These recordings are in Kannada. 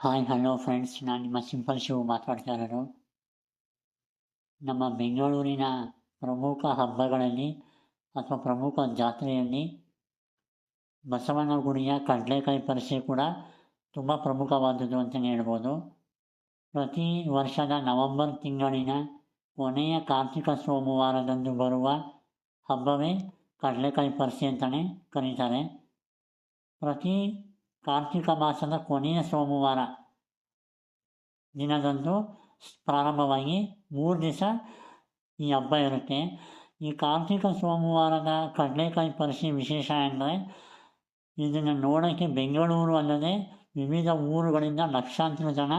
Hi, hello friends. ನಾನು ನಿಮ್ಮ ಸಿಂಪಲ್ ಶಿವ್ ಮಾತಾಡ್ತಾ ಇರೋದು ನಮ್ಮ ಬೆಂಗಳೂರಿನ ಪ್ರಮುಖ ಹಬ್ಬಗಳಲ್ಲಿ ಅಥವಾ ಪ್ರಮುಖ ಜಾತ್ರೆಯಲ್ಲಿ ಬಸವನ ಗುಡಿಯ ಕಡಲೆಕಾಯಿ ಪರಿಷೆ ಕೂಡ ತುಂಬ ಪ್ರಮುಖವಾದದ್ದು ಅಂತಲೇ ಹೇಳ್ಬೋದು. ಪ್ರತಿ ವರ್ಷದ ನವೆಂಬರ್ ತಿಂಗಳಿನ ಕೊನೆಯ ಕಾರ್ತಿಕ ಸೋಮವಾರದಂದು ಬರುವ ಹಬ್ಬವೇ ಕಡಲೆಕಾಯಿ ಪರಿಷೆ ಅಂತಲೇ ಕರೀತಾರೆ. ಪ್ರತಿ ಕಾರ್ತಿಕ ಮಾಸದ ಕೊನೆಯ ಸೋಮವಾರ. ದಿನದಂದು ಪ್ರಾರಂಭವಾಗಿ ಮೂರು ದಿವಸ ಈ ಹಬ್ಬ ಇರುತ್ತೆ. ಈ ಕಾರ್ತಿಕ ಸೋಮವಾರದ ಕಡಲೆಕಾಯಿ ಪರಿಷೆ ವಿಶೇಷ ಅಂದರೆ ಇದನ್ನು ನೋಡೋಕ್ಕೆ ಬೆಂಗಳೂರು ಅಲ್ಲದೆ ವಿವಿಧ ಊರುಗಳಿಂದ ಲಕ್ಷಾಂತರ ಜನ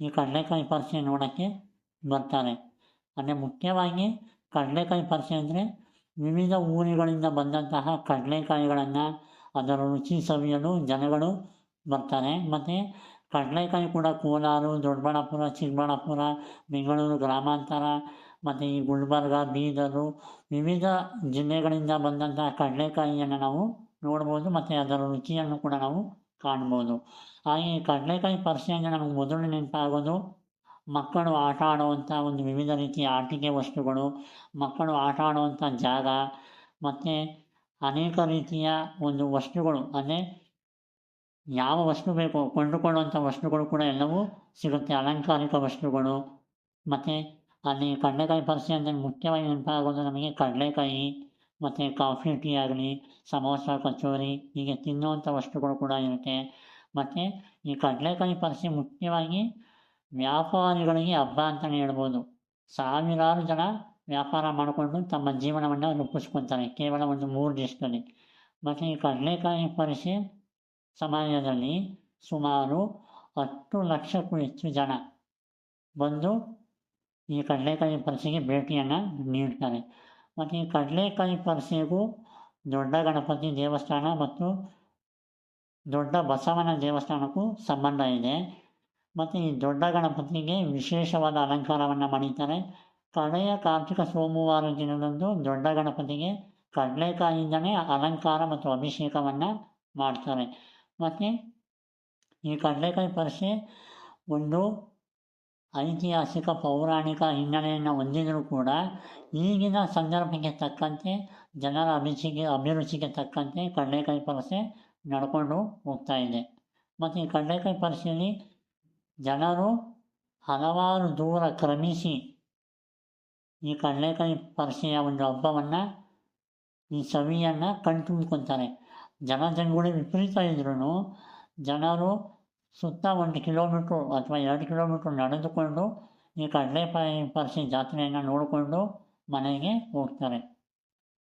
ಈ ಕಡಲೆಕಾಯಿ ಪರಿಷೆ ನೋಡೋಕ್ಕೆ ಬರ್ತಾರೆ. ಅಂದರೆ ಮುಖ್ಯವಾಗಿ ಕಡಲೆಕಾಯಿ ಪರಿಷೆ ಅಂದರೆ ವಿವಿಧ ಊರುಗಳಿಂದ ಬಂದಂತಹ ಕಡಲೆಕಾಯಿಗಳನ್ನು ಅದರ ರುಚಿ ಸವಿಯಲು ಜನಗಳು ಬರ್ತಾರೆ. ಮತ್ತು ಕಡಲೆಕಾಯಿ ಕೂಡ ಕೋಲಾರು, ದೊಡ್ಡಬಳ್ಳಾಪುರ, ಚಿಕ್ಕಬಳ್ಳಾಪುರ, ಬೆಂಗಳೂರು ಗ್ರಾಮಾಂತರ, ಮತ್ತು ಈ ಗುಲ್ಬರ್ಗ, ಬೀದರು ವಿವಿಧ ಜಿಲ್ಲೆಗಳಿಂದ ಬಂದಂತಹ ಕಡಲೆಕಾಯಿಯನ್ನು ನಾವು ನೋಡ್ಬೋದು. ಮತ್ತು ಅದರ ರುಚಿಯನ್ನು ಕೂಡ ನಾವು ಕಾಣ್ಬೋದು. ಹಾಗೆ ಕಡಲೆಕಾಯಿ ಪರಿಷೆ ಅಂದರೆ ನಮಗೆ ಮೊದಲು ನೆನಪಾಗೋದು, ಮಕ್ಕಳು ಆಟ ಆಡುವಂಥ ಒಂದು ವಿವಿಧ ರೀತಿಯ ಆಟಿಕೆ ವಸ್ತುಗಳು, ಮಕ್ಕಳು ಆಟ ಆಡುವಂಥ ಜಾಗ, ಮತ್ತು ಅನೇಕ ರೀತಿಯ ಒಂದು ವಸ್ತುಗಳು, ಅಂದರೆ ಯಾವ ವಸ್ತು ಬೇಕೋ, ಕೊಂಡುಕೊಳ್ಳುವಂಥ ವಸ್ತುಗಳು ಕೂಡ ಎಲ್ಲವೂ ಸಿಗುತ್ತೆ. ಅಲಂಕಾರಿಕ ವಸ್ತುಗಳು, ಮತ್ತು ಅಲ್ಲಿ ಕಡಲೆಕಾಯಿ ಪರಿಸ್ಥಿತಿ ಅಂದರೆ ಮುಖ್ಯವಾಗಿ ನೆನಪಾಗೋದು ನಮಗೆ ಕಡಲೆಕಾಯಿ, ಮತ್ತು ಕಾಫಿ ಟೀ ಆಗಲಿ, ಸಮೋಸ, ಕಚೋರಿ ಹೀಗೆ ತಿನ್ನುವಂಥ ವಸ್ತುಗಳು ಕೂಡ ಇರುತ್ತೆ. ಮತ್ತು ಈ ಕಡಲೆಕಾಯಿ ಪರಿಸ್ಥಿತಿ ಮುಖ್ಯವಾಗಿ ವ್ಯಾಪಾರಿಗಳಿಗೆ ಹಬ್ಬ ಅಂತಲೇ ಹೇಳ್ಬೋದು. ಸಾವಿರಾರು ಜನ ವ್ಯಾಪಾರ ಮಾಡಿಕೊಂಡು ತಮ್ಮ ಜೀವನವನ್ನು ರೂಪಿಸ್ಕೊತಾರೆ ಕೇವಲ ಒಂದು ಮೂರು ದಿವಸದಲ್ಲಿ. ಮತ್ತು ಈ ಕಡಲೆಕಾಯಿ ಪರಿಷೆ ಸಮಾಜದಲ್ಲಿ ಸುಮಾರು ಹತ್ತು ಲಕ್ಷಕ್ಕೂ ಹೆಚ್ಚು ಜನ ಬಂದು ಈ ಕಡಲೆಕಾಯಿ ಪರಿಷೆಗೆ ಭೇಟಿಯನ್ನು ನೀಡ್ತಾರೆ. ಮತ್ತು ಈ ಕಡಲೆಕಾಯಿ ಪರಿಷೆಗೂ ದೊಡ್ಡ ಗಣಪತಿ ದೇವಸ್ಥಾನ ಮತ್ತು ದೊಡ್ಡ ಬಸವನ ದೇವಸ್ಥಾನಕ್ಕೂ ಸಂಬಂಧ ಇದೆ. ಮತ್ತು ಈ ದೊಡ್ಡ ಗಣಪತಿಗೆ ವಿಶೇಷವಾದ ಅಲಂಕಾರವನ್ನು ಮಾಡಿದ್ದಾರೆ. ಕಡೆಯ ಕಾರ್ತಿಕ ಸೋಮವಾರ ದಿನದಂದು ದೊಡ್ಡ ಗಣಪತಿಗೆ ಕಡಲೆಕಾಯಿಂದಲೇ ಅಲಂಕಾರ ಮತ್ತು ಅಭಿಷೇಕವನ್ನು ಮಾಡ್ತಾರೆ. ಮತ್ತು ಈ ಕಡಲೆಕಾಯಿ ಪರಿಷೆ ಒಂದು ಐತಿಹಾಸಿಕ ಪೌರಾಣಿಕ ಹಿನ್ನೆಲೆಯನ್ನು ಹೊಂದಿದರೂ ಕೂಡ ಈಗಿನ ಸಂದರ್ಭಕ್ಕೆ ತಕ್ಕಂತೆ ಜನರ ಅಭಿರುಚಿಗೆ ಅಭಿರುಚಿಗೆ ತಕ್ಕಂತೆ ಕಡಲೆಕಾಯಿ ಪರಿಷೆ ನಡ್ಕೊಂಡು ಹೋಗ್ತಾ ಇದೆ. ಮತ್ತು ಈ ಕಡಲೆಕಾಯಿ ಪರಿಷೆಯಲ್ಲಿ ಜನರು ಹಲವಾರು ದೂರ ಕ್ರಮಿಸಿ ಈ ಕಡಲೆಕಾಯಿ ಪರಿಚಯ ಒಂದು ಹಬ್ಬವನ್ನು ಈ ಸವಿಯನ್ನು ಕಣ್ತುಂಬ್ಕೊತಾರೆ ಜನಜಂಗುಳಿ ವಿಪರೀತ ಇದ್ರೂ ಜನರು ಸುತ್ತ ಒಂದು ಕಿಲೋಮೀಟ್ರು ಅಥವಾ ಎರಡು ಕಿಲೋಮೀಟ್ರ್ ನಡೆದುಕೊಂಡು ಈ ಕಡಲೆಕಾಯಿ ಪರಿಷೆ ಜಾತ್ರೆಯನ್ನು ನೋಡಿಕೊಂಡು ಮನೆಗೆ ಹೋಗ್ತಾರೆ.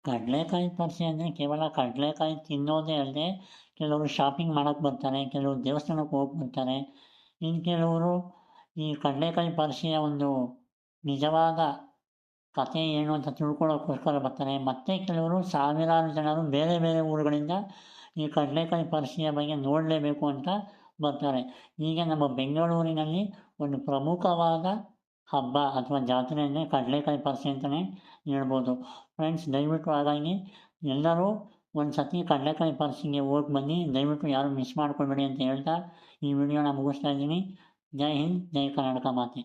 ಕಡಲೆಕಾಯಿ ಪರಿಷೆ ಅಂದರೆ ಕೇವಲ ಕಡಲೆಕಾಯಿ ತಿನ್ನೋದೇ ಅಲ್ಲದೆ ಕೆಲವರು ಶಾಪಿಂಗ್ ಮಾಡೋಕ್ಕೆ ಬರ್ತಾರೆ, ಕೆಲವರು ದೇವಸ್ಥಾನಕ್ಕೆ ಹೋಗಿ ಬರ್ತಾರೆ. ಇನ್ನು ಕೆಲವರು ಈ ಕಡಲೆಕಾಯಿ ಪರಿಷೆಯ ಒಂದು ನಿಜವಾದ ಕಥೆ ಏನು ಅಂತ ತಿಳ್ಕೊಳ್ಳೋಕ್ಕೋಸ್ಕರ ಬರ್ತಾರೆ ಮತ್ತು ಕೆಲವರು ಸಾವಿರಾರು ಜನರು ಬೇರೆ ಬೇರೆ ಊರುಗಳಿಂದ ಈ ಕಡಲೆಕಾಯಿ ಪರಿಷೆಯ ಬಗ್ಗೆ ನೋಡಲೇಬೇಕು ಅಂತ ಬರ್ತಾರೆ. ಈಗ ನಮ್ಮ ಬೆಂಗಳೂರಿನಲ್ಲಿ ಒಂದು ಪ್ರಮುಖವಾದ ಹಬ್ಬ ಅಥವಾ ಜಾತ್ರೆ ಅಂದರೆ ಕಡಲೆಕಾಯಿ ಪರಿಷೆ ಅಂತಲೇ ಹೇಳ್ಬೋದು. ಫ್ರೆಂಡ್ಸ್ ದಯವಿಟ್ಟು ಹಾಗಾಗಿ ಎಲ್ಲರೂ ಒಂದು ಸತಿ ಕಡಲೆಕಾಯಿ ಪರಿಷೆಗೆ ಹೋಗಿ ಬನ್ನಿ. ದಯವಿಟ್ಟು ಯಾರು ಮಿಸ್ ಮಾಡ್ಕೊಳ್ಬೇಡಿ ಅಂತ ಹೇಳ್ತಾ ಈ ವಿಡಿಯೋನ ಮುಗಿಸ್ತಾ ಇದ್ದೀನಿ. ಜೈ ಹಿಂದ್, ಜೈ ಕರ್ನಾಟಕ ಮಾತೆ.